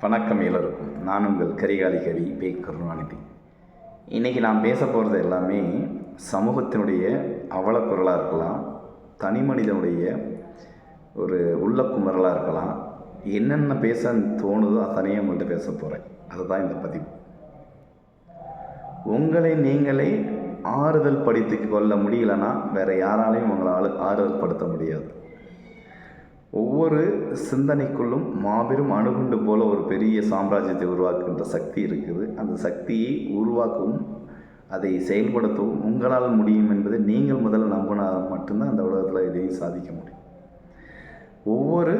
வணக்கம் எல்லோருக்கும். நான் உங்கள் கரிகாலி கவி பே. கருணாநிதி. இன்றைக்கி நான் பேச போகிறது எல்லாமே சமூகத்தினுடைய அவலக்குரலாக இருக்கலாம் தனி மனிதனுடைய ஒரு உள்ளக்குமரலாக இருக்கலாம். என்னென்ன பேச தோணுதோ அத்தனையும் உங்கள்கிட்ட பேச போகிறேன் அதுதான் இந்த பதிவு. உங்களை நீங்களே ஆறுதல் படித்து கொள்ள முடியலன்னா வேறு யாராலையும் உங்களை ஆளு ஆறுதல் படுத்த முடியாது. ஒவ்வொரு சிந்தனைக்குள்ளும் மாபெரும் அணுகுண்டு போல ஒரு பெரிய சாம்ராஜ்யத்தை உருவாக்குகின்ற சக்தி இருக்குது. அந்த சக்தியை உருவாக்கவும் அதை செயல்படுத்தவும் உங்களால் முடியும் என்பதை நீங்கள் முதல்ல நம்பினால் மட்டும்தான் அந்த உலகத்தில் இதையும் சாதிக்க முடியும். ஒவ்வொரு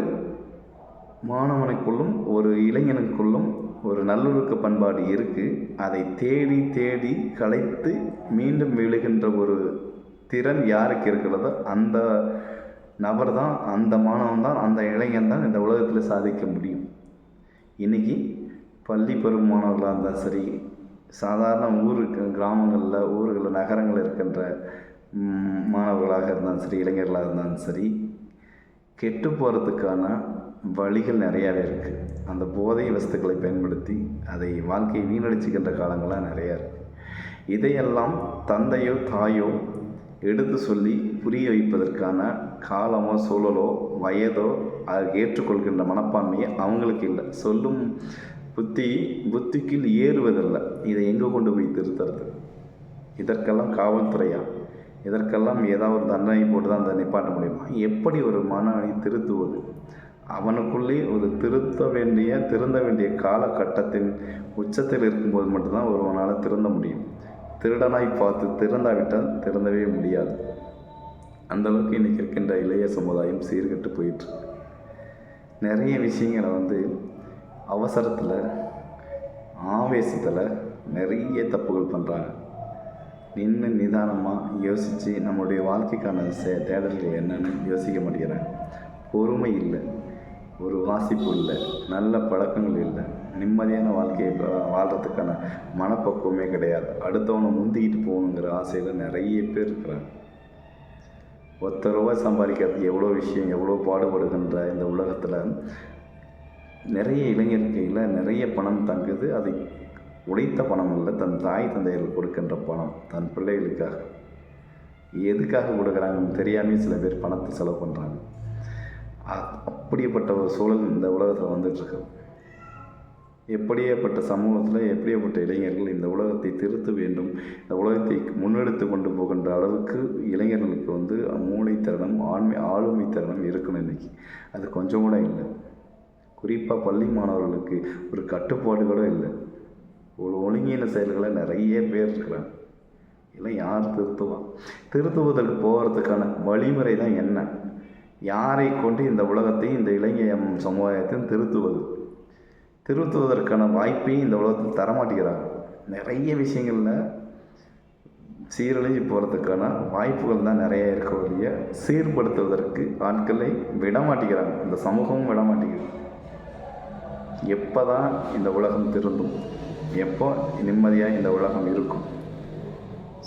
மாணவனுக்குள்ளும் ஒரு இளைஞனுக்குள்ளும் ஒரு நல்லொழுக்க பண்பாடு இருக்குது அதை தேடி தேடி கலைத்து மீண்டும் விழுகின்ற ஒரு திறன் யாருக்கு இருக்கிறதோ அந்த நபர் தான் அந்த மாணவன் தான் அந்த இளைஞன் தான் இந்த உலகத்தில் சாதிக்க முடியும். இன்றைக்கி பள்ளி பருவ மாணவர்களாக இருந்தாலும் சரி சாதாரண ஊருக்கு கிராமங்களில் ஊர்களில் நகரங்களில் இருக்கின்ற மாணவர்களாக இருந்தாலும் சரி இளைஞர்களாக இருந்தாலும் சரி கெட்டு போகிறதுக்கான வழிகள் நிறையாவே இருக்குது அந்த போதை வஸ்துக்களை பயன்படுத்தி அதை வாழ்க்கையை வீணடிச்சுக்கின்ற காலங்களாக நிறையா இருக்குது இதையெல்லாம் தந்தையோ தாயோ எடுத்து சொல்லி புரிய வைப்பதற்கான காலமோ சூழலோ வயதோ அதை ஏற்றுக்கொள்கின்ற மனப்பான்மையை அவங்களுக்கு இல்லை. சொல்லும் புத்தி புத்திக்குள் ஏறுவதில்லை. இதை எங்கே கொண்டு போய் திருத்துறது? இதற்கெல்லாம் காவல்துறையா? இதற்கெல்லாம் ஏதாவது ஒரு தண்டனை போட்டு தான் அதை நிப்பாட்ட முடியுமா? எப்படி ஒரு மனதை திருத்துவது? அவனுக்குள்ளே ஒரு திருத்த வேண்டிய திருந்த வேண்டிய காலகட்டத்தின் உச்சத்தில் இருக்கும்போது மட்டும்தான் ஒருவனால் திருந்த முடியும். திருடனாய் பார்த்து திறந்தாவிட்டால் திறந்தவே முடியாது. அந்தளவுக்கு இன்றைக்கி இருக்கின்ற இளைய சமுதாயம் சீர்கெட்டு போயிட்டுருக்கு நிறைய விஷயங்களை வந்து அவசரத்தில் ஆவேசத்தில் நிறைய தப்புகள் பண்ணுறாங்க நின்று நிதானமாக யோசித்து நம்மளுடைய வாழ்க்கைக்கான சே தேடல்கள் என்னன்னு யோசிக்க மாட்டேங்கிறாங்க பொறுமை இல்லை. ஒரு வாசிப்பு இல்லை. நல்ல பழக்கங்கள் இல்லை. நிம்மதியான வாழ்க்கையை வா- வாழ்கிறதுக்கான மனப்பக்குவமே கிடையாது. அடுத்தவனை முந்திக்கிட்டு போகணுங்கிற ஆசையில் நிறைய பேர் இருக்கிறாங்க. ஒத்த ரூபாய் சம்பாதிக்கிறதுக்கு எவ்வளோ விஷயம் எவ்வளோ பாடுபடுகின்ற இந்த உலகத்தில் நிறைய இளைஞர் கையில் நிறைய பணம் தங்குது. அது உடைத்த பணம் இல்லை தன் தாய் தந்தையர்கள் கொடுக்கின்ற பணம் தன் பிள்ளைகளுக்காக. எதுக்காக கொடுக்குறாங்கன்னு தெரியாமல் சில பேர் பணத்தை செலவு பண்ணுறாங்க அப்படிப்பட்ட ஒரு சூழல் இந்த உலகத்தில் வந்துட்டுருக்கு எப்படியேப்பட்ட சமூகத்தில் எப்படியேப்பட்ட இளைஞர்கள் இந்த உலகத்தை திருத்த வேண்டும்? இந்த உலகத்தை முன்னெடுத்து கொண்டு போகின்ற அளவுக்கு இளைஞர்களுக்கு வந்து மூளைத்திறனும் ஆண்மை ஆளுமை திறனும் இருக்கணும் இன்றைக்கி அது கொஞ்சம் கூட இல்லை. குறிப்பாக பள்ளி மாணவர்களுக்கு ஒரு கட்டுப்பாடு கூட இல்லை. ஒரு ஒழுங்கின செயல்களை நிறைய பேர் இருக்கிறாங்க. இல்லை யார் திருத்துவான் திருத்துவதற்கு போகிறதுக்கான வழிமுறை தான் என்ன? யாரை கொண்டு இந்த உலகத்தையும் இந்த இளைஞம் சமுதாயத்தையும் திருத்துவது? திருத்துவதற்கான வாய்ப்பையும் இந்த உலகத்தில் தரமாட்டேங்கிறாங்க. நிறைய விஷயங்களில் சீரழிஞ்சு போகிறதுக்கான வாய்ப்புகள் தான் நிறைய இருக்க வழிய சீர்படுத்துவதற்கு ஆட்களை விட மாட்டேங்கிறாங்க இந்த சமூகமும் விடமாட்டேங்குது. எப்போ தான் இந்த உலகம் திருந்தும்? எப்போ நிம்மதியாக இந்த உலகம் இருக்கும்?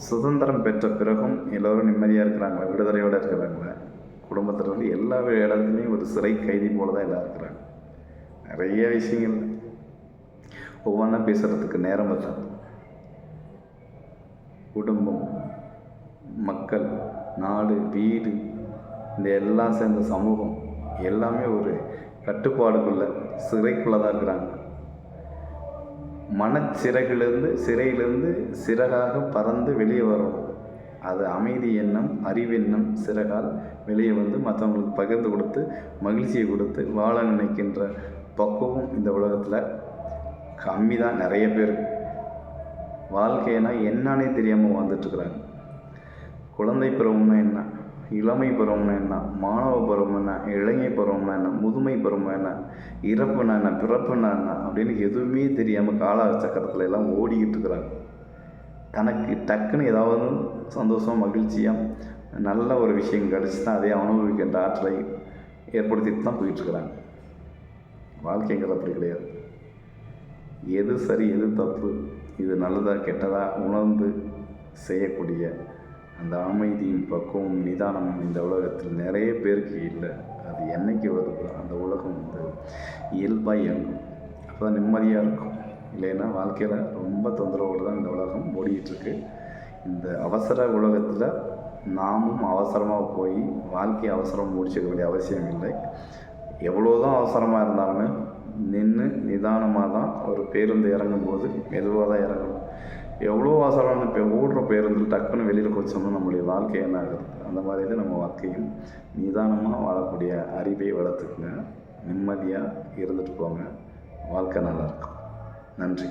சுதந்திரம் பெற்ற பிறகும் எல்லோரும் நிம்மதியாக இருக்கிறாங்களா? விடுதலையோடு இருக்கிறாங்களா? குடும்பத்தில் வந்து எல்லா இடத்துலையும் ஒரு சிறை கைதி போல தான் எல்லாம் இருக்கிறாங்க. நிறைய விஷயங்கள். ஒவ்வொன்றா பேசுகிறதுக்கு நேரம் வச்சோம் குடும்பம் மக்கள் நாடு வீடு இந்த எல்லாம் சேர்ந்த சமூகம் எல்லாமே ஒரு கட்டுப்பாடுக்குள்ள சிறைக்குள்ளே தான் இருக்கிறாங்க. மனச்சிறகிலிருந்து சிறையிலிருந்து சிறகாக பறந்து வெளியே வரணும். அது அமைதி எண்ணம் அறிவெண்ணம் சிறகால் வெளியே வந்து மற்றவங்களுக்கு பகிர்ந்து கொடுத்து மகிழ்ச்சியை கொடுத்து வாழ நினைக்கின்ற பக்குவம் இந்த உலகத்தில் கம்மி தான் நிறைய பேர். வாழ்க்கைனா என்னன்னே தெரியாமல் வந்துட்டுருக்குறாங்க குழந்தை பருவம்னா என்ன? இளமை பருவம்னா என்ன? மாணவ பருவம் என்ன? இளைஞை பருவம்னா என்ன? முதுமை பருவம் என்ன? இறப்புனா என்ன? பிறப்புனா என்ன? அப்படின்னு எதுவுமே தெரியாமல் கால சக்கரத்தில் எல்லாம் ஓடிக்கிட்டு இருக்கிறாங்க தனக்கு டக்குன்னு ஏதாவது சந்தோஷம் மகிழ்ச்சியாக நல்ல ஒரு விஷயம் கிடச்சி தான் அதே அனுபவிக்கின்ற ஆற்றலை ஏற்படுத்திட்டு தான் போயிட்டுருக்குறாங்க. வாழ்க்கைங்கிறது அப்படி கிடையாது. எது சரி எது தப்பு இது நல்லதா கெட்டதா உணர்ந்து செய்யக்கூடிய அந்த அமைதியும் பக்குவம் நிதானமும் இந்த உலகத்தில் நிறைய பேருக்கு இல்லை. அது என்னைக்கு வருதோ அந்த உலகம் வந்து இயல்பாக இயங்கும். அப்போ தான் நிம்மதியாக இருக்கும். இல்லைன்னா வாழ்க்கையில் ரொம்ப தொந்தரவோடு தான் இந்த உலகம் ஓடிட்டுருக்கு இந்த அவசர உலகத்தில் நாமும் அவசரமாக போய் வாழ்க்கையை அவசரம் முடிச்சிக்க வேண்டிய அவசியம் இல்லை. எவ்வளோ தான் அவசரமாக இருந்தாலும் நின்று நிதானமாக தான் ஒரு பேருந்து இறங்கும்போது மெதுவாக தான் இறங்கணும். எவ்வளோ அவசரம் இப்போ ஓடுற பேருந்தில் டக்குன்னு வெளியில் குதிச்சோம்னா நம்மளுடைய வாழ்க்கை என்ன ஆகுது? அந்த மாதிரி தான் நம்ம வாழ்க்கையும் நிதானமாக வாழக்கூடிய அறிவை வளர்த்துக்குங்க. நிம்மதியாக இருந்துட்டு போங்க. வாழ்க்கை நல்லாயிருக்கும் நன்றி.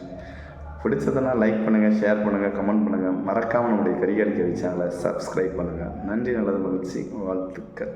பிடிச்சதுன்னா லைக் பண்ணுங்கள் ஷேர் பண்ணுங்கள் கமெண்ட் பண்ணுங்கள் மறக்காமல் நம்முடைய கரிகாலிக்க சேனலை சப்ஸ்கிரைப் பண்ணுங்கள் நன்றி நல்லது மகிழ்ச்சி. வாழ்த்துக்கள்.